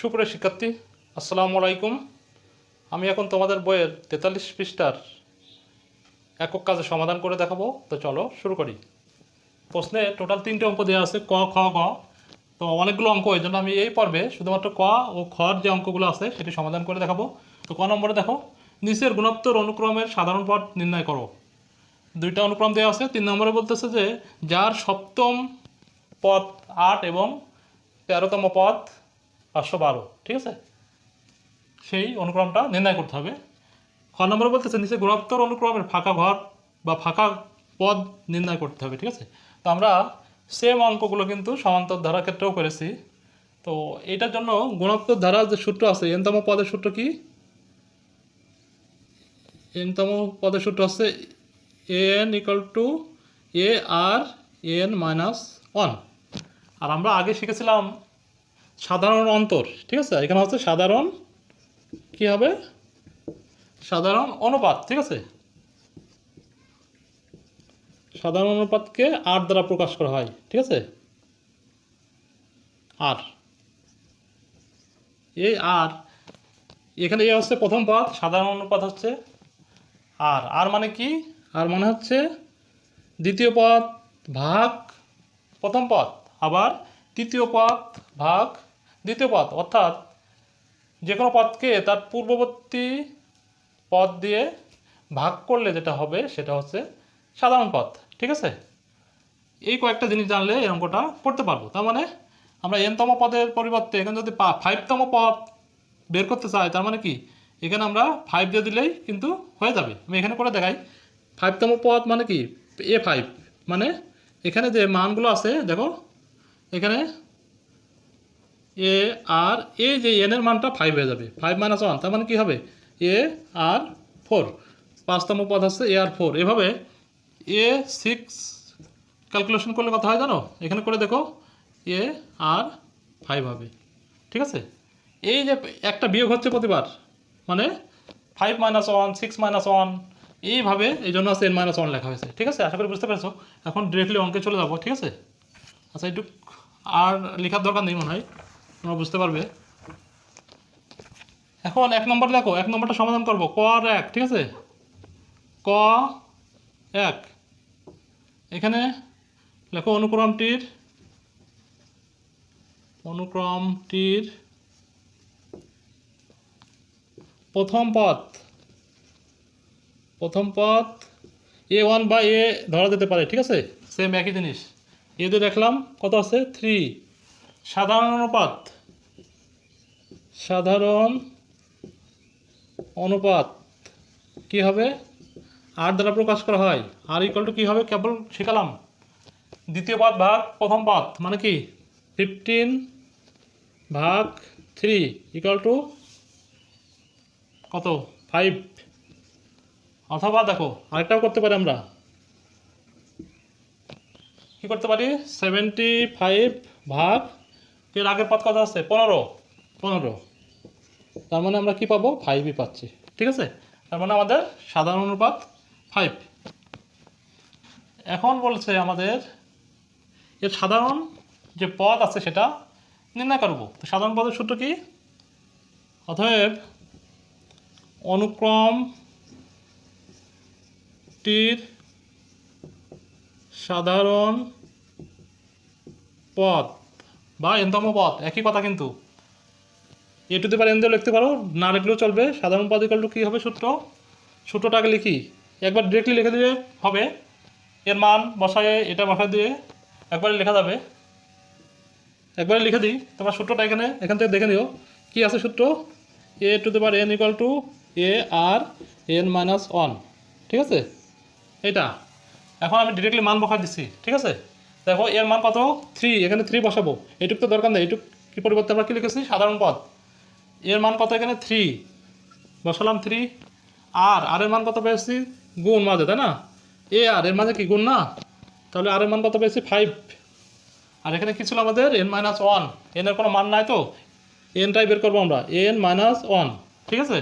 সুপ্রিয় শিক্ষার্থী, আসসালামু আলাইকুম। আমি এখন তোমাদের বইয়ের তেতাল্লিশ পৃষ্ঠার একক কাজে সমাধান করে দেখাবো। তো চলো শুরু করি। প্রশ্নে টোটাল তিনটে অঙ্ক দেওয়া আছে, ক, খ, গ। তো অনেকগুলো অঙ্ক, এই জন্য আমি এই পর্বে শুধুমাত্র ক ও খর যে অঙ্কগুলো আছে সেটি সমাধান করে দেখাবো। তো ক নম্বরে দেখো, নিচের গুণোত্তর অনুক্রমের সাধারণ পদ নির্ণয় করো। দুইটা অনুক্রম দেওয়া আছে, তিন নম্বরে বলতেছে যে যার সপ্তম পদ আট এবং তেরোতম পদ পাঁচশো বারো, ঠিক আছে? সেই অনুক্রমটা নির্ণয় করতে হবে। খ নম্বরে বলতেছে, নিচে গুণোত্তর অনুক্রমের ফাঁকা ঘর বা ফাঁকা পদ নির্ণয় করতে হবে, ঠিক আছে? তো আমরা সেম অঙ্কগুলো কিন্তু সমান্তর ধারা ক্ষেত্রেও করেছি। তো এটার জন্য গুণোত্তর ধারার যে সূত্র আছে, এনতম পদের সূত্র কি? এনতম পদের সূত্র আছে n equal to a r n minus one আর আমরা আগে শিখেছিলাম সাধারণ অন্তর, ঠিক আছে? এখানে হচ্ছে সাধারণ, কি হবে? সাধারণ অনুপাত, ঠিক আছে? সাধারণ অনুপাতকে আর দ্বারা প্রকাশ করা হয়, ঠিক আছে? আর এই আর এখানে এ হচ্ছে প্রথম পদ, সাধারণ অনুপাত হচ্ছে আর আর মানে কি? আর মানে হচ্ছে দ্বিতীয় পদ ভাগ প্রথম পদ, আবার তৃতীয় পদ ভাগ দ্বিতীয় পদ অর্থাৎ যে কোনো পদকে তার পূর্ববর্তী পদ দিয়ে ভাগ করলে যেটা হবে সেটা হচ্ছে সাধারণ পদ ঠিক আছে? এই কয়েকটা জিনিস জানলে এই অঙ্কটা করতে পারব। তার মানে আমরা এনতম পদের পরিবর্তে এখানে যদি ফাইভতম পদ বের করতে চাই, তার মানে কি? এখানে আমরা ফাইভ দিয়ে দিলেই কিন্তু হয়ে যাবে। আমি এখানে করে দেখাই। ফাইভতম পদ মানে কি? এ ফাইভ মানে এখানে যে মানগুলো আছে, দেখো, এখানে এ আর এ যে এনের মানটা ফাইভ হয়ে যাবে। ফাইভ মাইনাস ওয়ান তার মানে কী হবে? এ আর ফোর পাঁচতম পদ হচ্ছে এ আর ফোর এভাবে এ সিক্স ক্যালকুলেশন করলে কথা হয় জানো? এখানে করে দেখো এ আর ফাইভ হবে। ঠিক আছে? এই যে একটা বিয়োগ হচ্ছে প্রতিবার মানে five minus one six minus one এইভাবে এই জন্য আছে এন মাইনাস ওয়ান লেখা হয়েছে। ঠিক আছে? আশা করি বুঝতে পেরেছ? এখন ডিরেক্টলি অঙ্কে চলে যাব, ঠিক আছে? আচ্ছা একটু আর লেখার দরকার নেই মনে হয়। তোমরা বুঝতে পারবে? এখন এক নম্বর দেখো, এক নম্বরটা সমাধান করব। ক আর এক, ঠিক আছে? ক এক। এখানে লেখো অনুক্রমটির অনুক্রমটির প্রথম পথ। প্রথম পথ এ ওয়ান বা এ ধরা যেতে পারে, ঠিক আছে? সেম একই জিনিস। এদের দেখলাম, কত আছে? থ্রি সাধারণ অনুপাত। সাধারণ অনুপাত কি হবে? আর দ্বারা প্রকাশ করা হয়। আর ইকুয়াল টু কী হবে? কেবল শিখালাম। দ্বিতীয় পদ ভাগ প্রথম পদ মানে কি? ফিফটিন ভাগ থ্রি ইকুয়াল টু কত? ফাইভ অথবা দেখো, আরেকটাও করতে পারি আমরা। কি করতে পারি? সেভেন্টি ফাইভ ভাগ এর আগের পদ কথা আছে? পনেরো। পনেরো। তার মানে আমরা কি পাবো? ফাইভই পাচ্ছি। ঠিক আছে? তার মানে আমাদের সাধারণ অনুপাত ফাইভ এখন বলছে আমাদের এর সাধারণ যে পদ আছে সেটা নির্ণয় করব। তো সাধারণ পদের সূত্র কি? অতএব অনুক্রমটির সাধারণ পদ বা এনতম পদ একই কথা কিন্তু। এ টু দি পার এন দিয়ে লিখতে পারো। না লিখলেও চলবে। সাধারণ পদ ইকাল টু কী হবে সূত্র? সূত্রটাকে লিখি। একবার ডিরেক্টলি লিখে দিলে হবে। এর মান বসায়, এটা বসায় দিয়ে একবারে লেখা যাবে। একবারে লিখে দিই। তোমার সূত্রটা এখানে, এখান থেকে দেখে নিও। কী আছে সূত্র? A to the power n equal to a r n minus one ঠিক আছে? এটা এখন আমি ডিরেক্টলি মান বসা দিচ্ছি ঠিক আছে? দেখো, এর মান কত? থ্রি এখানে থ্রি বসাবো। এইটুক তো দরকার নেই, এইটুক কী পরিবর্তে আমরা কী লিখেছি? সাধারণ পদ। এর মান কত এখানে? থ্রি বসালাম থ্রি আর আর এর মান কত পেয়েছি? গুণ মাঝে, তাই না? এ আর, এর মাঝে কি গুণ না? তাহলে আর এর মান কত পেয়েছি? ফাইভ আর এখানে কি ছিল আমাদের? এন মাইনাস ওয়ান এনের কোনো মান নাই তো? এনটাই বের করব আমরা। এন মাইনাস ওয়ান ঠিক আছে?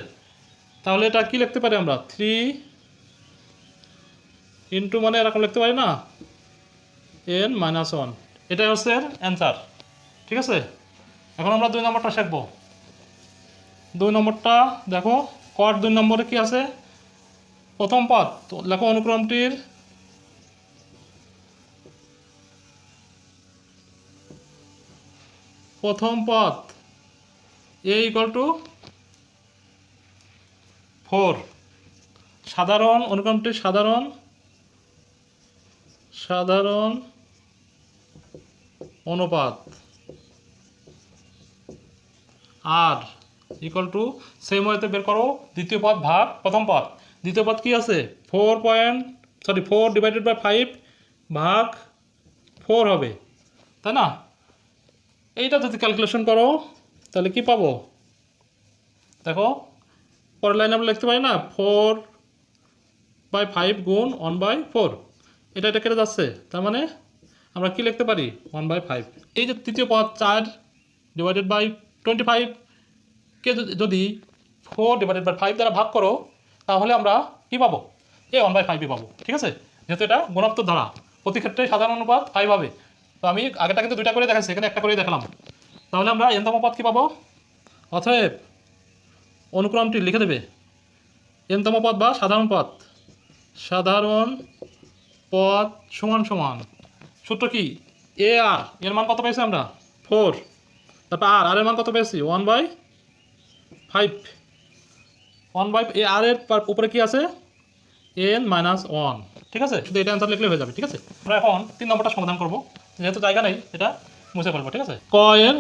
তাহলে এটা কি লিখতে পারি আমরা? থ্রি ইন্টু মানে এরকম লিখতে পারি না? N minus one. এটাই হচ্ছে এর অ্যান্সার ঠিক আছে? এখন আমরা দুই নম্বরটা শিখব। দুই নম্বরটা দেখো কট দুই নম্বরে কি আছে? প্রথম পদ লেখো অনুক্রমটির প্রথম পদ এ ইকুয়াল টু ফোর সাধারণ অনুক্রমটির সাধারণ সাধারণ অনুপাত। আর ইকুয়াল টু সেম ওয়েতে বের করো, দ্বিতীয় পদ ভাগ, প্রথম পদ। দ্বিতীয় পদ কি আছে? Four point sorry four divided by five ভাগ ফোর হবে। তাই না? এইটা যদি ক্যালকুলেশন করো, তাহলে কি পাবো? দেখো, পরের লাইনে আমরা লিখতে পারি না ফোর বাই ফাইভ গুণ ওয়ান বাই ফোর এটা এটা কেটে যাচ্ছে, তার মানে আমরা কি লিখতে পারি? ওয়ান বাই ফাইভ এই যে তৃতীয় পদ, চার ডিভাইডেড বাই টোয়েন্টি ফাইভ কে যদি- ফোর ডিভাইডেড বাই ফাইভ দ্বারা ভাগ করো, তাহলে আমরা কী পাবো? এ ওয়ান বাই ফাইভই পাবো, ঠিক আছে? যেহেতু এটা গুণাত্মক ধারা, প্রতি ক্ষেত্রে সাধারণ অনুপাত ফাইভ হবে। তো আমি আগেটা কিন্তু দুইটা করে দেখাচ্ছি এখানে একটা করেই দেখালাম। তাহলে আমরা এনতম পদ কী পাবো? অতএব অনুক্রমটি লিখে দেবে। এনতম পদ বা সাধারণ পদ। সাধারণ পদ সমান সমান। সূত্র কি? এ আর এর মান কত পেয়েছি আমরা? ফোর তারপর আর আর এর মান কত পেয়েছি? One by five one by a r এর উপরে কি আছে? এন মাইনাস ওয়ান ঠিক আছে? শুধু এটা অ্যান্সার লিখলে হয়ে যাবে, ঠিক আছে? আমরা এখন তিন নম্বরটা সমাধান করব। যেহেতু জায়গা নেই, এটা মুছে ফেলব, ঠিক আছে? ক এর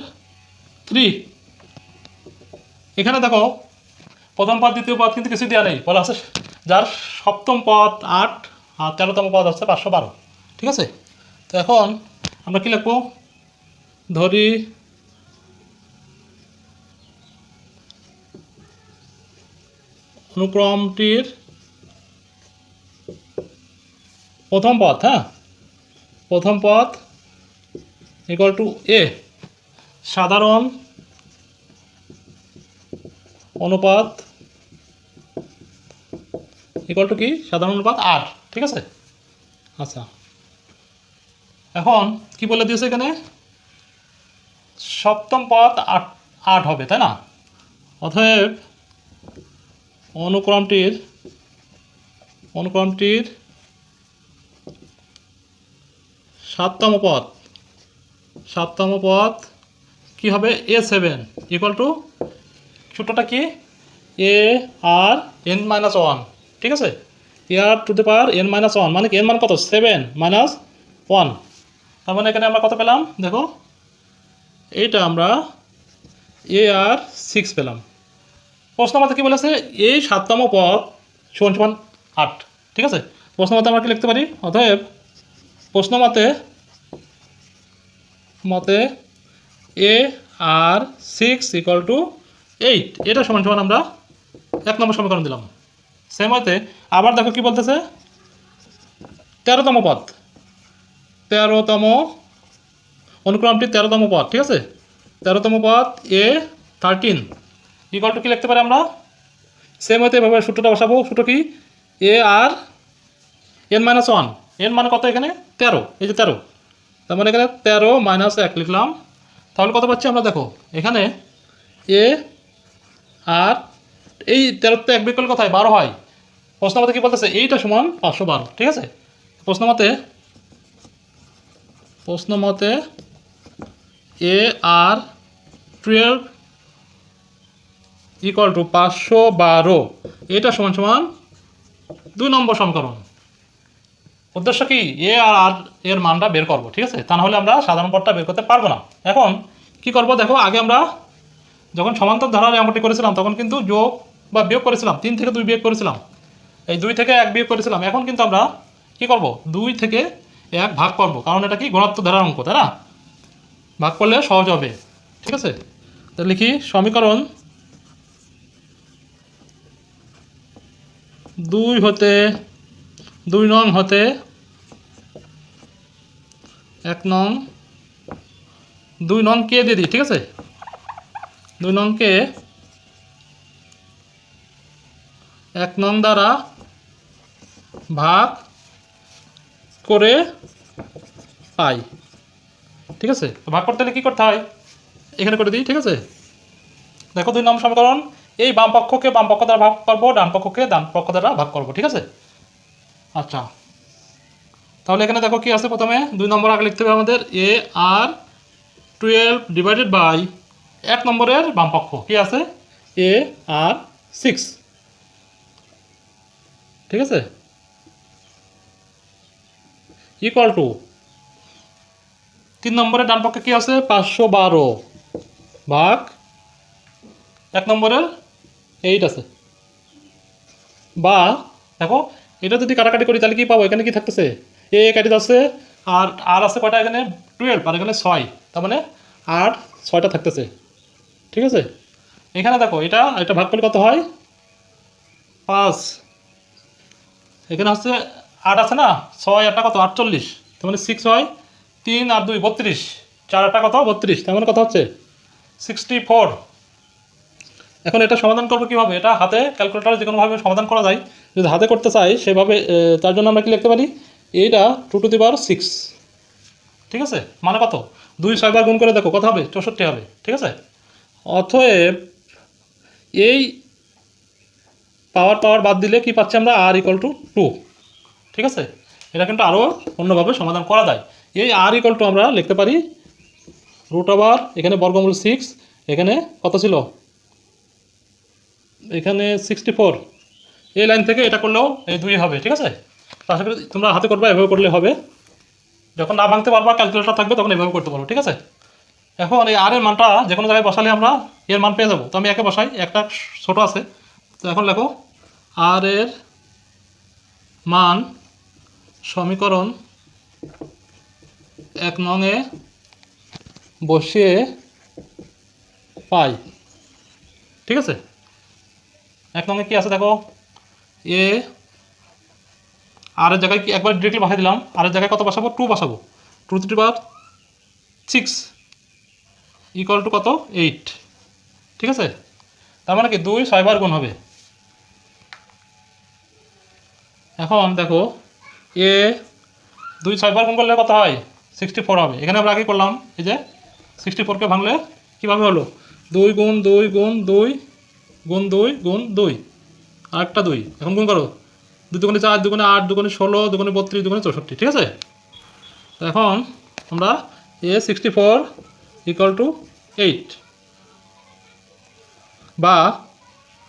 থ্রি এখানে দেখো, প্রথম পদ, দ্বিতীয় পদ কিন্তু কিছু দেওয়া নেই। বলা আছে যার সপ্তম পদ আট, আর তেরোতম পদ হচ্ছে পাঁচশো বারো। ঠিক আছে? তো এখন আমরা কি লিখব? ধরি অনুক্রমটির প্রথম পদ হ্যাঁ? প্রথম পদ ইকুয়াল টু এ সাধারণ অনুপাত ইকুয়াল টু কি? সাধারণ অনুপাত আট ঠিক আছে? আচ্ছা। এখন কি বলে দিয়েছে এখানে? সপ্তম পদ আট আট হবে, তাই না? অতএব অনুক্রমটির অনুক্রমটির সাততম পদ সাততম পদ কি হবে? এ সেভেন ইকুয়াল টু সূত্রটা কি? A r n minus one ঠিক আছে? A r to the power n minus one মানে কি? এন মান কত? সেভেন মাইনাস ওয়ান তার মানে এখানে আমরা কত পেলাম? দেখো, এইটা আমরা এ আর সিক্স পেলাম। প্রশ্ন মতে কী বলেছে? এই সাততম পদ, সমান সমান আট। ঠিক আছে? প্রশ্ন মতে আমরা কি লিখতে পারি? অতএব, প্রশ্ন মতে মতে a r six equal to eight এটা সমান সমান আমরা এক নম্বর সমীকরণ দিলাম। সেম হতে আবার দেখো কি বলতেছে? তেরোতম পদ। তেরোতম অনুক্রমটি তেরোতম পদ, ঠিক আছে? তেরোতম পদ এ থার্টিন টু কি লিখতে পারি আমরা? সেম হতে এভাবে সূত্রটা বসাবো। সূত্র কি? A r n minus one n মানে কত এখানে? তেরো। এই যে তেরো। তার মানে এখানে তেরো মাইনাস এক লিখলাম। তাহলে কত পাচ্ছি আমরা? দেখো, এখানে এ আর এই তেরোতে এক বিকল্প কোথায়? বারো হয়। প্রশ্ন মতে কী বলতেছে? এইটা সমান পাঁচশো বারো। ঠিক আছে? প্রশ্ন মতে প্রশ্ন মতে a r twelve equal to পাঁচশো বারো। এটা সমান সমান দুই নম্বর সমীকরণ। উদ্দেশ্য কি? এ আর আর এর মানটা বের করব, ঠিক আছে? তা নাহলে আমরা সাধারণ পদটা বের করতে পারব না। এখন কি করব? দেখো, আগে আমরা যখন সমান্তর ধারার অঙ্কটি করেছিলাম, তখন কিন্তু যোগ বা বিয়োগ করেছিলাম। তিন থেকে দুই বিয়োগ করেছিলাম। এই দুই থেকে এক বিয়োগ করেছিলাম। এখন কিন্তু আমরা কি করব? দুই থেকে এক ভাগ করব। কারণ এটা কি? গুণাত্মক ধারার অঙ্ক, তাই না? ভাগ করলে সহজ হবে। ঠিক আছে? তো লিখি, সমীকরণ দুই হতে দুই নং হতে এক নং দুই নং কে দিয়ে দিই, ঠিক আছে? দুই নং কে এক নং দ্বারা ভাগ করে পাই। ঠিক আছে? ভাগ করতে হলে কী করতে হয়? এখানে করে দিই, ঠিক আছে? দেখো দুই নম্বর সমীকরণ। এই বাম পক্ষকে বাম পক্ষ দ্বারা ভাগ করব, ডান পক্ষকে ডান পক্ষ দ্বারা ভাগ করব, ঠিক আছে? আচ্ছা। তাহলে এখানে দেখো কি আছে প্রথমে? দুই নম্বর আগে লিখতে হবে আমাদের a r twelve divided by এক নম্বরের বাম পক্ষ। কি আছে? এ আর সিক্স ঠিক আছে? ইকুয়াল টু তিন নম্বরের ডান পক্ষে কি আছে? পাঁচশো বারো ভাগ এক নম্বরের এইট আছে। বা দেখো, এটা যদি কাটাকাটি করি, তাহলে কি পাবো? এখানে কি থাকতেছে? এ কাটি আছে আর আর আছে কয়টা? এখানে টুয়েলভ আর এখানে ছয়। তার মানে আর ছয়টা থাকতেছে। ঠিক আছে? এখানে দেখো, এটা এটা ভাগ করলে কত হয়? পাঁচ। এখানে হচ্ছে আট আছে না? ছয় আটটা কত? আটচল্লিশ। তার মানে সিক্স হয় তিন আর দুই, বত্রিশ। চার আটটা কত? বত্রিশ। তার মানে কত হচ্ছে? সিক্সটি ফোর এখন এটা সমাধান করব কীভাবে? এটা হাতে ক্যালকুলেটারে যে কোনোভাবে সমাধান করা যায়। যদি হাতে করতে চাই, সেভাবে তার জন্য আমরা কি লিখতে পারি? এইটা two to the power six ঠিক আছে? মানে কত? দুই ছয়বার গুণ করে দেখো, কত হবে? চৌষট্টি হবে। ঠিক আছে? অতএব এই পাওয়ার পাওয়ার বাদ দিলে কি পাচ্ছি আমরা? আর ইকুয়াল টু টু ঠিক আছে? এটা কিন্তু আরও অন্যভাবে সমাধান করা যায়। এই আর ইকুয়াল টু আমরা লিখতে পারি রুট ওভার এখানে বর্গমূল সিক্স এখানে কত ছিল? এখানে সিক্সটি ফোর এই লাইন থেকে এটা করলেও এই দুই হবে, ঠিক আছে? আশা করি তোমরা হাতে করবা, এভাবে করলে হবে। যখন না ভাঙতে পারবা ক্যালকুলেটর থাকবে, তখন এভাবে করতে পারব ঠিক আছে? এখন এই আর এর মানটা যে কোনো জায়গায় বসালে আমরা এর মান পেয়ে যাব। তো আমি একে বসাই, একটা ছোট আছে। তো এখন লেখো আর এর মান সমীকরণ এক নঙে বসিয়ে পাই। ঠিক আছে? এক নঙে কি আছে দেখো? এ, আর জায়গায় কি একবার ডিরেক্টলি বসাই দিলাম, আর জায়গায় কত বসাবো? টু বসাবো। টু টু বার সিক্স ইকুয়াল টু কত? এইট ঠিক আছে? তার মানে কি দুই ছয়বার গুণ হবে। এখন দেখো এ, দুই ছয়বার গুণ করলে কত হয়? সিক্সটি ফোর হবে। এখানে আমরা আগে করলাম, এই যে সিক্সটি ফোরকে ভাঙলে কীভাবে হলো? দুই গুণ দুই গুণ দুই গুণ দুই গুণ দুই। একটা দুই। এখন গুণ করো। দুই দুগুণে চার, দুগুণে আট, দুগুণে ষোলো, দুগুণে বত্রিশ, দুগুণে চৌষট্টি, ঠিক আছে? তো এখন আমরা a sixty four equal to eight বা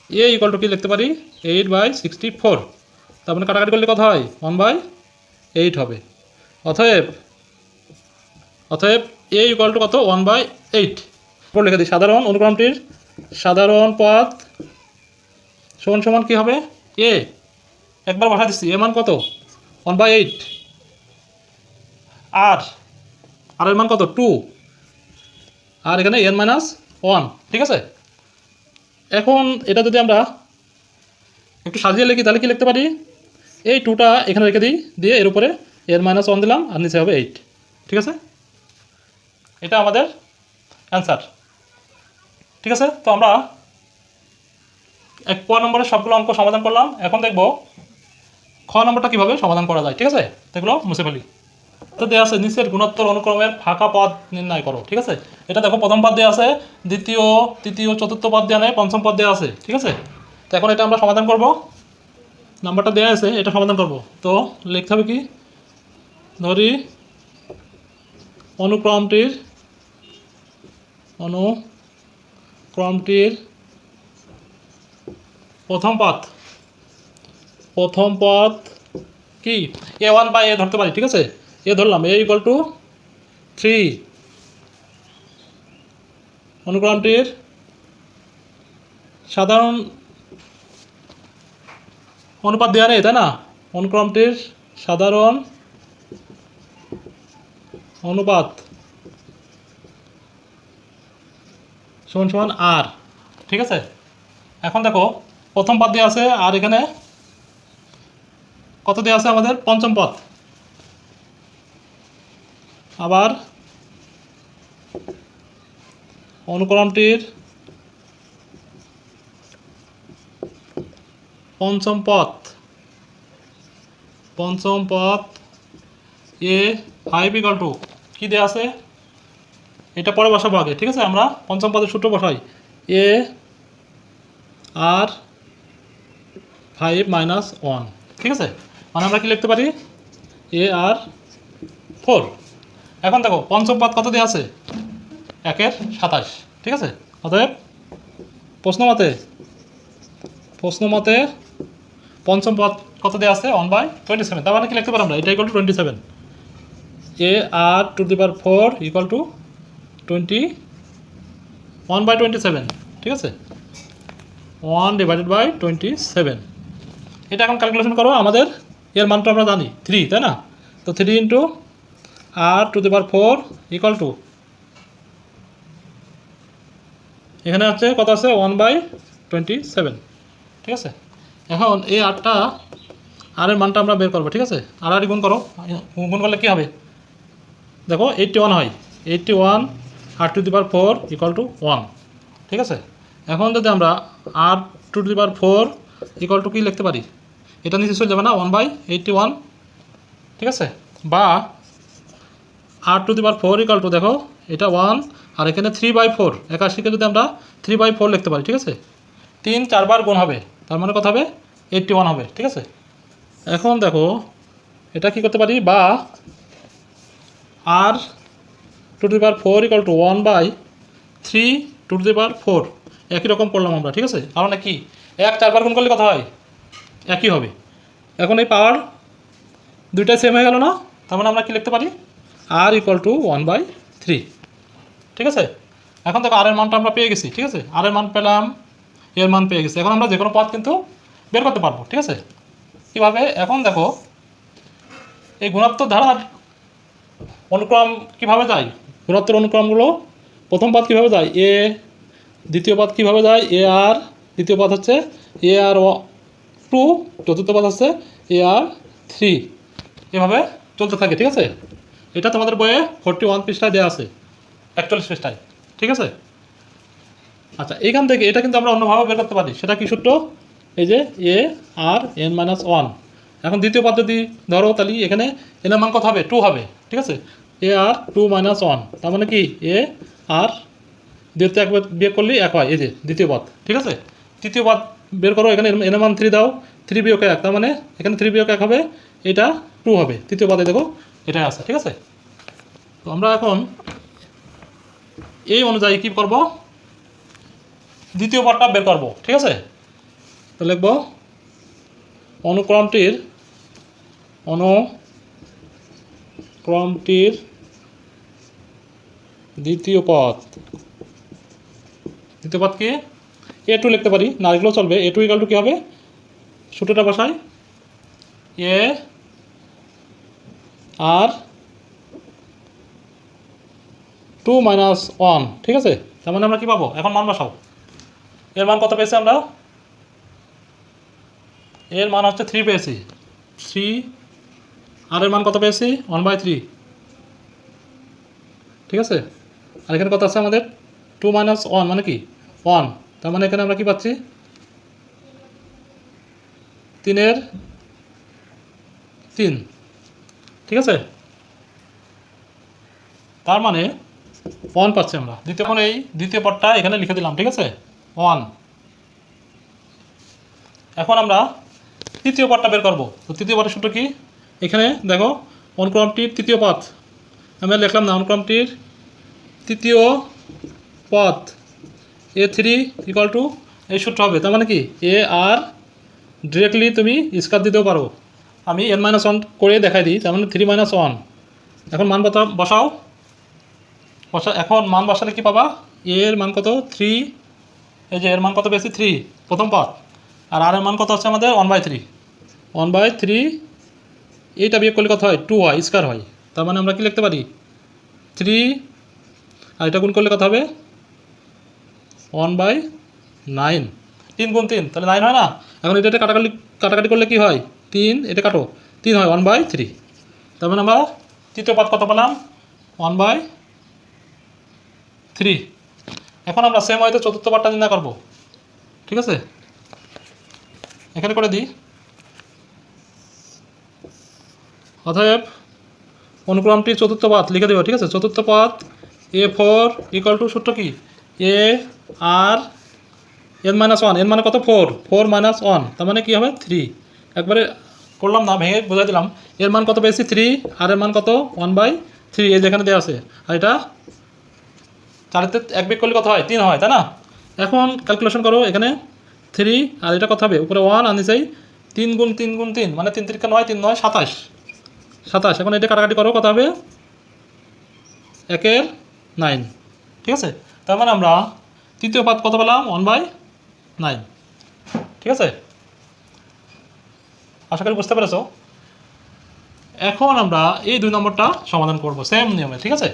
এ ইকুয়াল টু কি লিখতে পারি? এইট বাই সিক্সটি ফোর তার মানে কাটাকাটি করলে কত হয়? ওয়ান বাই এইট হবে। অতএব অতএব এ ইকুয়াল কত? ওয়ান বাই এইট পর লিখে দিই, সাধারণ অনুক্রমটির সাধারণ পথ সমান সমান কী হবে? এ একবার বসা দিচ্ছি এ মান কত? ওয়ান বাই এইট আর আর মান কত? টু আর এখানে এন মাইনাস ওয়ান ঠিক আছে? এখন এটা যদি আমরা একটু সাজিয়ে লিখি, তাহলে কি লিখতে পারি? এই টুটা এখানে রেখে দিই, দিয়ে এর উপরে এর মাইনাস ওয়ান দিলাম, আর নিচে হবে এইট ঠিক আছে? এটা আমাদের অ্যান্সার ঠিক আছে? তো আমরা এক ক নম্বরের সবগুলো অঙ্ক সমাধান করলাম। এখন দেখব খ নম্বরটা কীভাবে সমাধান করা যায়। ঠিক আছে? এগুলো মুছে ফেলি। তো দেওয়া আছে, নিচের গুণোত্তর অনুক্রমের ফাঁকা পদ নির্ণয় করো। ঠিক আছে? এটা দেখো, প্রথম পদ দেওয়া আছে, দ্বিতীয়, তৃতীয়, চতুর্থ পদ দেওয়া নেই, পঞ্চম পদ দেওয়া আছে। ঠিক আছে? তো এখন এটা আমরা সমাধান করব। নাম্বারটা দেওয়া আছে, এটা সমাধান করব। তো লিখতে হবে কি? ধরি অনুক্রমটির অনুক্রমটির প্রথম পথ প্রথম পথ কি? এ ওয়ান বাই এ ধরতে পারি, ঠিক আছে? এ ধরলাম এ ইকুয়াল টু থ্রি অনুক্রমটির সাধারণ অনুপাত দেওয়া নেই, তাই না? অনুক্রমটির সাধারণ অনুপাত সমান সমান আর ঠিক আছে? এখন দেখো, প্রথম পদ দেওয়া আছে, আর এখানে কত দেওয়া আছে আমাদের? পঞ্চম পদ আবার অনুক্রমটির পঞ্চম পথ পঞ্চম পথ এ ফাইভ ইকাল টু কী দেওয়া আছে? এটা পরে বসাবো আগে, ঠিক আছে? আমরা পঞ্চম পদের সূত্র বসাই। A, r, five minus one, ঠিক আছে? মানে আমরা কি লিখতে পারি? A, r, four. এখন দেখো, পঞ্চম পদ কত দিয়ে আছে? একের সাতাশ, ঠিক আছে? অতএব প্রশ্ন মতে প্রশ্ন মতে পঞ্চম পদ কত দেওয়া আছে? ওয়ান বাই টোয়েন্টি সেভেন তার মানে কি লিখতে পারো আমরা? এটা equal to twenty seven A R to the power four equal to twenty one by twenty seven ঠিক আছে? One divided by twenty seven এটা এখন ক্যালকুলেশন করো, আমাদের এর মানটা আমরা জানি। থ্রি তাই না? তো three into R to the power four equal to এখানে আছে কত আছে? ওয়ান বাই টোয়েন্টি সেভেন ঠিক আছে? এখন এই আটটা আর এর মানটা আমরা বের করব, ঠিক আছে? আর আর গুণ করো, গুণ করলে কী হবে? দেখো এইটটি ওয়ান হয়। Eighty one R to the power four equal to one ঠিক আছে? এখন যদি আমরা R to the power four equal to কী লিখতে পারি? এটা নিচে চলে যাবে না ওয়ান বাই এইটটি ওয়ান ঠিক আছে? বা R to the power four equal to দেখো, এটা ওয়ান আর এখানে থ্রি বাই ফোর একাশিকে যদি আমরা থ্রি বাই ফোর লিখতে পারি, ঠিক আছে? তিন, চারবার গুণ হবে। তার মানে কত হবে এইটটি ওয়ান হবে, ঠিক আছে? এখন দেখো, এটা কি করতে পারি? বা R to to the power four equal to one by three to to the power four একই রকম করলাম আমরা, ঠিক আছে? কারণ কি? এক চারবার গুণ করলে কথা হয়? একই হবে। এখন এই পাওয়ার দুইটাই সেম হয়ে গেল না? তার মানে আমরা কি লিখতে পারি? R equal to one by three ঠিক আছে? এখন দেখো আর এর মানটা আমরা পেয়ে গেছি, ঠিক আছে? আর এর মান পেলাম এর মান পেয়ে গেছি। এখন আমরা যে কোনো পথ কিন্তু বের করতে পারব, ঠিক আছে? কীভাবে? এখন দেখো, এই গুণাত্মক ধারার অনুক্রম কীভাবে যায়? গুণোত্তর অনুক্রমগুলো প্রথম পদ কীভাবে যায়? এ দ্বিতীয় পদ কীভাবে যায়? এ আর দ্বিতীয় পদ হচ্ছে এ আর টু চতুর্থ পদ হচ্ছে এ আর থ্রি এভাবে চলতে থাকে, ঠিক আছে? এটা তোমাদের বইয়ে ফোরটি ওয়ান পৃষ্ঠায় দেওয়া আছে, একচল্লিশ পৃষ্ঠায়, ঠিক আছে? আচ্ছা এখান থেকে এটা কিন্তু আমরা অন্যভাবে বের করতে পারি। সেটা কি সূত্র? এই যে A, R, N minus one. এখন দ্বিতীয় পদ্ধতি ধরো, তাহলে এখানে এন এর মান কত হবে? টু হবে, ঠিক আছে? A, R, two minus one. তার মানে কি? এ, আর দ্বিতীয় একবার বিয়োগ করলে এক হয়, এই যে দ্বিতীয় পদ, ঠিক আছে? তৃতীয় পদ বের করো, এখানে এন এর মান থ্রি দাও থ্রি বিয়োগ এক, তার মানে এখানে থ্রি বিয়োগ এক হবে, এটা টু হবে। তৃতীয় পদে দেখো, এটাই আছে, ঠিক আছে? তো আমরা এখন এই অনুযায়ী কী করব? দ্বিতীয় পদটা বের করব, ঠিক আছে? তো লিখব, অনুক্রমটির অনুক্রমটির দ্বিতীয় পদ। দ্বিতীয় পদ কি? এ টু লিখতে পারি, না লিখলেও চলবে। এ টু ইকাল টু কী হবে? সূত্রটা বসাই। A R two minus one ঠিক আছে? তার মানে আমরা কী পাবো? এখন মান বসাও। এর মান কত পেয়েছি আমরা এর মান হচ্ছে থ্রি পেয়েছি। থ্রি আর এর মান কত পেয়েছি? ওয়ান বাই থ্রি ঠিক আছে? আর এখানে কত আছে আমাদের? টু মাইনাস ওয়ান মানে কি? ওয়ান তার মানে এখানে আমরা কি পাচ্ছি? তিনের তিন। ঠিক আছে? তার মানে ওয়ান পাচ্ছি আমরা। দ্বিতীয় এই, দ্বিতীয় পদটা এখানে লিখে দিলাম, ঠিক আছে? ওয়ান। এখন আমরা তৃতীয় পদটা বের করব। তো তৃতীয় পদের সূত্র কি? এখানে দেখো, অনুক্রমটির তৃতীয় পথ আমি লিখলাম না, অনুক্রমটির তৃতীয় পথ এ থ্রি ইকাল টু এই সূত্র হবে। তার মানে কি? এ আর ডিরেক্টলি তুমি স্কার দিতেও পারো। আমি এন মাইনাস ওয়ান করে দেখাই দিই, তার মানে থ্রি মাইনাস ওয়ান এখন মান বসা বসাও। বসা এখন মান বসালে কি পাবা? এর মান কত? থ্রি এই যে এর মান কত বেশি থ্রি প্রথম পার্ট আর আর এর মান কত হচ্ছে আমাদের? One by three one by three এইটা বিয়োগ করলে কত হয়? টু হয় স্কোয়ার হয়। তার মানে আমরা কি লিখতে পারি? থ্রি আর এটা গুণ করলে কত হবে? ওয়ান বাই নাইন তিন গুণ তিন, তাহলে নাইন হয় না? এখন এটা এটা কাটাকাটি কাটাকাটি করলে কি হয়? তিন, এটা কাটো। তিন হয় ওয়ান বাই থ্রি তার মানে আমরা তৃতীয় পাত কত পেলাম? ওয়ান বাই থ্রি এখন আমরা সেম হয়তো চতুর্থ পাঠটা চিন্তা করব। ঠিক আছে? এখানে করে দিই। অতএব অনুক্রমটি চতুর্থ পাত লিখে দেবো, ঠিক আছে? চতুর্থ পাত এ ফোর ইকাল টু সূত্র কি? A R N minus one N মানে কত? ফোর ফোর মাইনাস ওয়ান তার মানে কী হবে? থ্রি একবারে করলাম না, ভেঙে বোঝাই দিলাম। এর মান কত পেয়েছি? থ্রি আর এর মান কত? ওয়ান বাই থ্রি এই যেখানে দেওয়া আছে। আর এটা চারেতে এক বিক করলে কত হয়? তিন হয়, তাই না? এখন ক্যালকুলেশন করো এখানে থ্রি আর এটা কত হবে? উপরে ওয়ান আর নিচেই তিন গুণ তিন গুণ তিন মানে তিন তিরিকা নয় তিন নয়, সাতাশ। সাতাশ, এখন এটা কাটাকাটি করো, কত হবে? একের নাইন ঠিক আছে? তার মানে আমরা তৃতীয় পাত কত পেলাম? ওয়ান বাই নাইন ঠিক আছে? আশা করি বুঝতে পেরেছ? এখন আমরা এই দুই নম্বরটা সমাধান করব সেম নিয়মে, ঠিক আছে?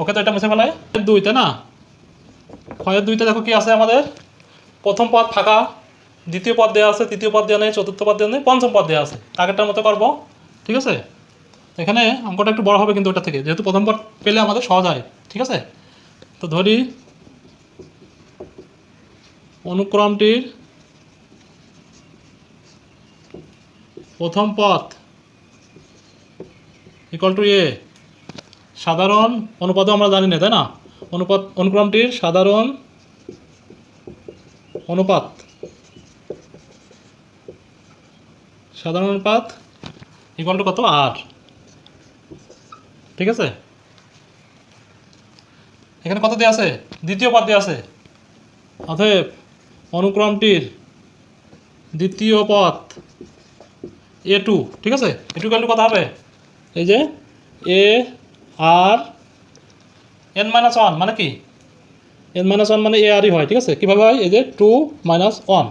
ওকে তো এটা মুছে ফেলায় দুই তাই না? ক্ষয়ের দুইতে দেখো কি আছে আমাদের। প্রথম পদ ফাঁকা, দ্বিতীয় পদ দেওয়া আছে, তৃতীয় পদ দেওয়া নেই, চতুর্থ পদ দেওয়া নেই, পঞ্চম পদ দেওয়া আছে। আগেরটার মতো করব। ঠিক আছে? এখানে অঙ্কটা একটু বড় হবে কিন্তু ওটা থেকে, যেহেতু প্রথম পদ পেলে আমাদের সহজ হয়। ঠিক আছে? তো ধরি, অনুক্রমটির প্রথম পথ ইকুয়াল টু এ সাধারণ অনুপাতও আমরা জানি না, তাই না? অনুপাত, অনুক্রমটির সাধারণ অনুপাত। সাধারণ অনুপাত ইকুয়াল কত? আর ঠিক আছে? এখানে কত দেওয়া আছে? দ্বিতীয় পদ দেওয়া আছে। অতএব অনুক্রমটির দ্বিতীয় পথ এ টু ঠিক আছে? এ টু ভ্যালু কত হবে? এই যে A R N minus one মানে কি? এন মাইনাস ওয়ান মানে এ আরই হয়, ঠিক আছে? কীভাবে হয়? এই যে টু মাইনাস ওয়ান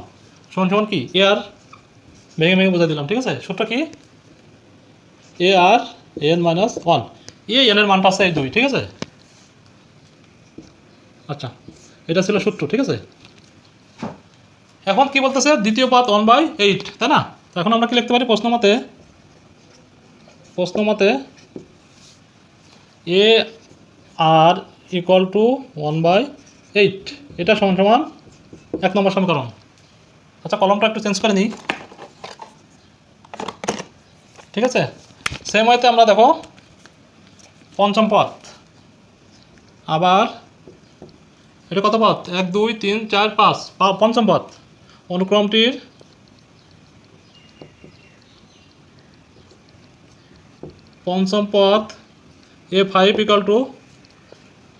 সমান সমান কি? এ আর ভেঙে ভেঙে বোঝা দিলাম, ঠিক আছে? সূত্র কি? A R N minus one A এনের মানটা আছে এই দুই, ঠিক আছে? আচ্ছা এটা ছিল সূত্র, ঠিক আছে? এখন কি বলতেছে? দ্বিতীয় পাত ওয়ান বাই এইট তাই না? এখন আমরা কি লিখতে পারি? প্রশ্ন মতে প্রশ্ন মতে A R equal to one by eight এটা সমান সমান এক নম্বর সমীকরণ। আচ্ছা কলমটা একটু চেঞ্জ করে নিই। ঠিক আছে? সেম ওয়েতে আমরা দেখো, পঞ্চম পথ আবার এটা কত পথ এক, দুই, তিন, চার, পাঁচ। পঞ্চম পথ অনুক্রমটির পঞ্চম পথ A five equal to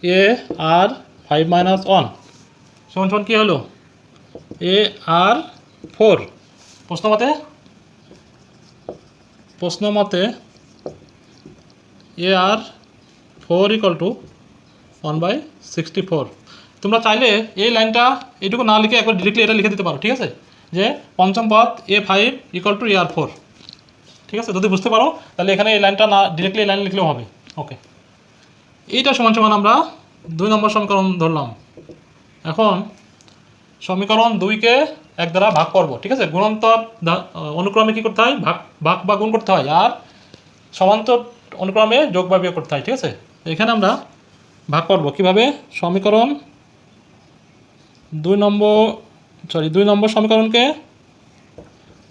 A R five minus one সমান সমান কী হলো? এ আর ফোর প্রশ্ন মতে? প্রশ্ন মতে A R four equal to one by sixty four তোমরা চাইলে এই লাইনটা এইটুকু না লিখে একবার ডিরেক্টলি এটা লিখে দিতে পারো, ঠিক আছে? যে পঞ্চম পথ A five equal to A R four ঠিক আছে? যদি বুঝতে পারো, তাহলে এখানে এই লাইনটা না ডিরেক্টলি এই লাইন লিখলেও হবে। ওকে এইটা সমান সমান আমরা দুই নম্বর সমীকরণ ধরলাম। এখন সমীকরণ দুইকে এক দ্বারা ভাগ করব, ঠিক আছে? গুণান্তর অনুক্রমে কী করতে হয়? ভাগ ভাগ বা গুণ করতে হয়। আর সমান্তর অনুক্রমে যোগ বা বিয়োগ করতে হয়, ঠিক আছে? এখানে আমরা ভাগ করব কীভাবে? সমীকরণ দুই নম্বর সরি দুই নম্বর সমীকরণকে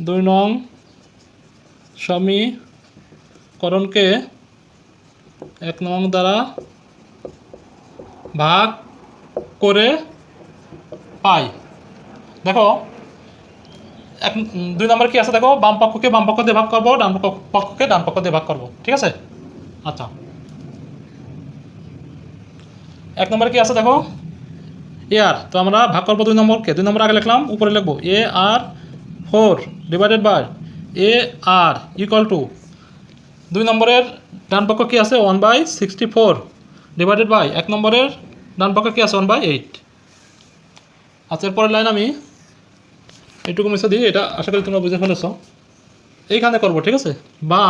দুই নং সমীকরণকে এক নং দ্বারা ভাগ করে পাই। দেখো, এক দুই নম্বর কি আছে দেখো? বাম পক্ষকে বাম পক্ষ দিয়ে ভাগ করব, ডান পক্ষ- পক্ষকে ডান পক্ষ দিয়ে ভাগ করব, ঠিক আছে? আচ্ছা। এক নম্বরে কি আছে দেখো? এ আর, তো আমরা ভাগ করব দুই নম্বরকে। দুই নম্বর আগে লিখলাম, উপরে লিখব, A R four divided by A R equal to দুই নম্বরের ডান পক্ষ কি আছে? One by sixty four divided by এক নম্বরের ডান পক্ষ কি আছে? ওয়ান বাই এইট আচ্ছা এরপরের লাইন আমি এইটুকু মিশে দিই, এটা আশা করি তোমরা বুঝে ফেলেছ। এইখানে করব, ঠিক আছে? বা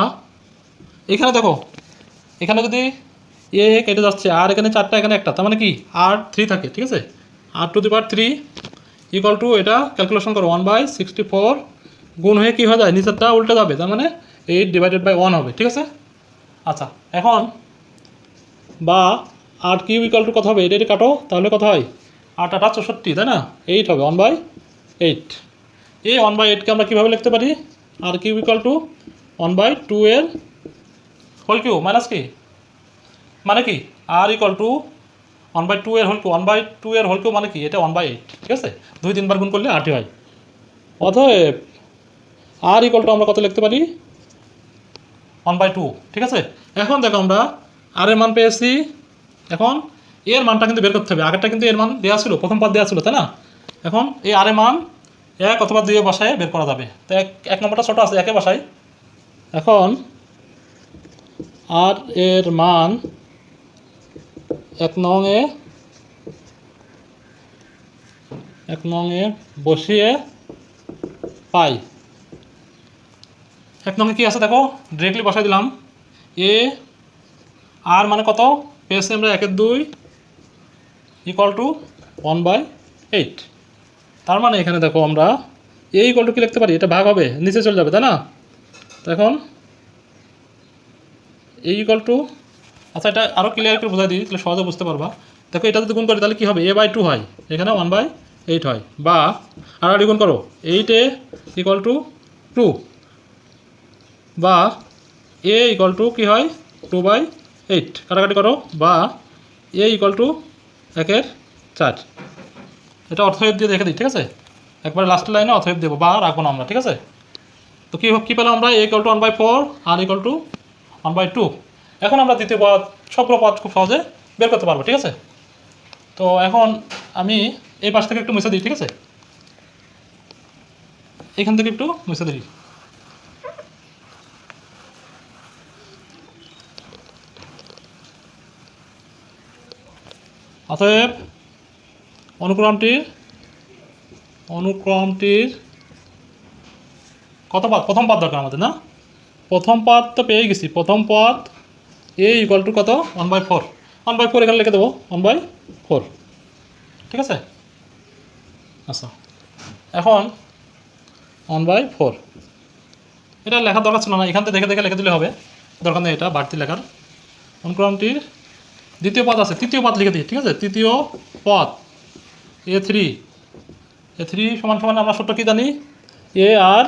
এখানে দেখো, এখানে যদি এ কেটে যাচ্ছে, আর এখানে চারটা, এখানে একটা, তার মানে কি? আর থ্রি থাকে, ঠিক আছে? R to the power three equal to এটা ক্যালকুলেশন করো ওয়ান বাই সিক্সটি ফোর গুণ হয়ে কী হয়ে যায়? নিচেরটা উল্টে যাবে, তার মানে এইট ডিভাইডেড বাই ওয়ান হবে, ঠিক আছে? আচ্ছা এখন বা আট কিউ ইকুয়াল টু কত হবে? এটা কাটো, তাহলে কত হয়? আট, আটা চৌষট্টি, তাই না? এইট হবে ওয়ান বাই এইট এই ওয়ান বাই এইটকে আমরা কীভাবে লিখতে পারি? R cube equal to one by two এর হোল কিউ মাইনাস কি? মানে কি? R equal to one by two এর হোল ওয়ান বাই টু এর হোল কিউব মানে কি? এটা ওয়ান বাই এইট ঠিক আছে? দুই তিনবার গুণ করলে আটই হয়। অতএব আর ইকুয়াল টু আমরা কত লিখতে পারি? ওয়ান বাই টু ঠিক আছে? এখন দেখো আমরা আর এর মান পেয়েছি। এখন এর মানটা কিন্তু বের করতে হবে। আগেরটা কিন্তু এর মান দেওয়া ছিল, প্রথম পাত দেওয়া ছিল, তাই না? এখন এই আর এর মান এক অথবা দুয়ে বাসায় বের করা যাবে। তো এক এক নম্বরটা ছোটো আছে, একে বাসায়। এখন আর এর মান এক নং এ, এক নং এ বসিয়ে পাই। এক নঙ্গে কী আছে দেখো? ডিরেক্টলি বসাই দিলাম। এ আর মানে কত? পেয়েছি আমরা একের দুই equal to one by eight তার মানে এখানে দেখো আমরা এ ইকুয়াল টু কী লিখতে পারি? এটা ভাগ হবে, নিচে চলে যাবে, তাই না? এখন এ ইকুয়াল টু আচ্ছা এটা আরও ক্লিয়ার করে বোঝাই দিই, তাহলে সহজে বুঝতে পারবা। দেখো, এটা যদি গুণ করি, তাহলে কী হবে? এ বাই টু হয়। এখানে ওয়ান বাই এইট হয়। বা আর গুণ করো। Eight A equal to two বা এ ইকুয়াল টু কী হয়? টু বাই এইট কাটাকাটি করো। বা এ ইকুয়াল টু একের চার। এটা অর্থয়েব দিয়ে দেখে দিই, ঠিক আছে? একবারে লাস্টের লাইনে অর্থয়েব দেবো। বা রাখব না আমরা, ঠিক আছে? তো কী কী পেলাম আমরা? A equal to one by four R equal to one by two এখন আমরা দ্বিতীয় পদ, সবগুলো পদ খুব সহজে বের করতে পারব, ঠিক আছে? তো এখন আমি এই পাশ থেকে একটু মুছে দিই, ঠিক আছে? এখান থেকে একটু মুছে দিই। অতএব অনুক্রমটির অনুক্রমটির কত পাত? প্রথম পাত দরকার আমাদের, না? প্রথম পাত তো পেয়ে গেছি। প্রথম পদ এ ইকুয়াল টু কত? One by four one by four এখানে লিখে দেবো। ওয়ান বাই ফোর ঠিক আছে? আচ্ছা। এখন ওয়ান বাই ফোর এটা লেখার দরকার ছিল না। এখান থেকে দেখে দেখে লিখে দিলে হবে। দরকার নেই এটা, বাড়তি লেখার। অনুক্রমটির দ্বিতীয় পদ আছে, তৃতীয় পদ লিখে দিই, ঠিক আছে? তৃতীয় পদ, এ থ্রি এ থ্রি সমান সমান আমরা সূত্র কী জানি? A R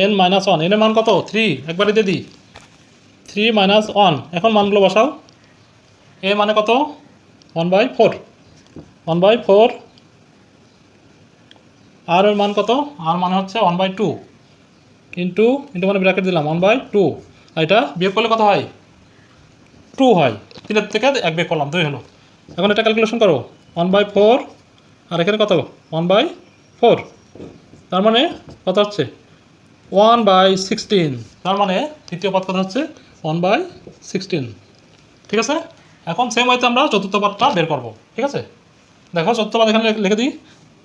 N minus one, এনের মান কত? থ্রি, একবারে দিয়ে দিই। থ্রি মাইনাস ওয়ান, এখন মানগুলো বসাও। এ মানে কত? One by four. One by four, R এর মান কত? আর মানে হচ্ছে one by two. Into into মানে ব্র্যাকেট দিলাম, ওয়ান বাই টু। এটা বিয়োগ করলে কত হয়? টু হয়। তিনের থেকে এক বিয়োগ করলাম, দুই হলো। এখন এটা ক্যালকুলেশন করো। ওয়ান বাই ফোর আর এখানে কত? ওয়ান বাই ফোর তার মানে কত হচ্ছে? ওয়ান বাই সিক্সটিন তার মানে তৃতীয় পদ কথা হচ্ছে? ওয়ান বাই সিক্সটিন ঠিক আছে? এখন সেম হয়তো আমরা চতুর্থ পদটা বের করব। ঠিক আছে? দেখো, চতুর্থ পদ এখানে লিখে দিই।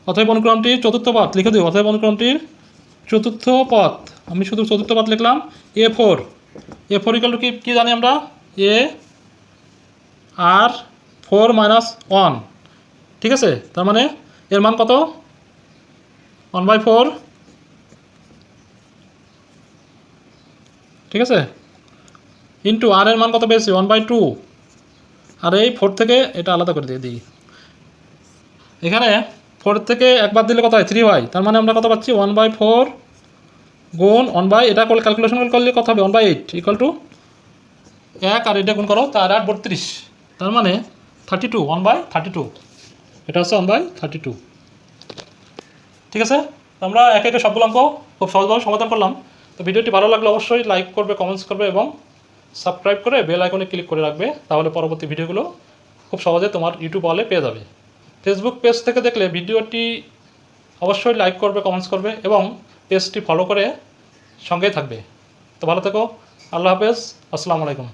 অতএব অনুক্রমটির চতুর্থ পদ, লিখে দিই অথবা অনুক্রমটির চতুর্থ পথ আমি শুধু চতুর্থ পদ লিখলাম। A four A four equal কি? কী জানি আমরা? A R four minus one. ঠিক আছে? তার মানে এর মান কত? One by four. ঠিক আছে? ইন্টু আর এর মান কত বেশি ওয়ান বাই টু। আর এই ফোর থেকে এটা আলাদা করে দিয়ে দিই। এখানে ফোর থেকে একবার দিলে কত হয়? থ্রি হয়। তার মানে আমরা কত পাচ্ছি? ওয়ান বাই ফোর গুণ ওয়ান বাই, এটা ক্যালকুলেশন করলে কত হবে? One by eight equal to এক আর এটা গুণ করো, তার আট বত্রিশ। তার মানে thirty two one by thirty two এটা হচ্ছে ওয়ান বাই থার্টি টু ঠিক আছে? আমরা একে একে সবগুলো অঙ্ক খুব সহজভাবে সমাধান করলাম। তো ভিডিওটি ভালো লাগলে অবশ্যই লাইক করবে কমেন্টস করবে এবং সাবস্ক্রাইব করে বেল আইকনে ক্লিক করে রাখবে, তাহলে পরবর্তী ভিডিওগুলো খুব সহজে তোমার ইউটিউব ওয়ালে পেয়ে যাবে। ফেসবুক পেজ থেকে দেখলে ভিডিওটি অবশ্যই লাইক করবে কমেন্টস করবে এবং পেজটি ফলো করে সঙ্গেই থাকবে। তো ভালো থেকো, আল্লাহ হাফেজ, আসসালামু আলাইকুম।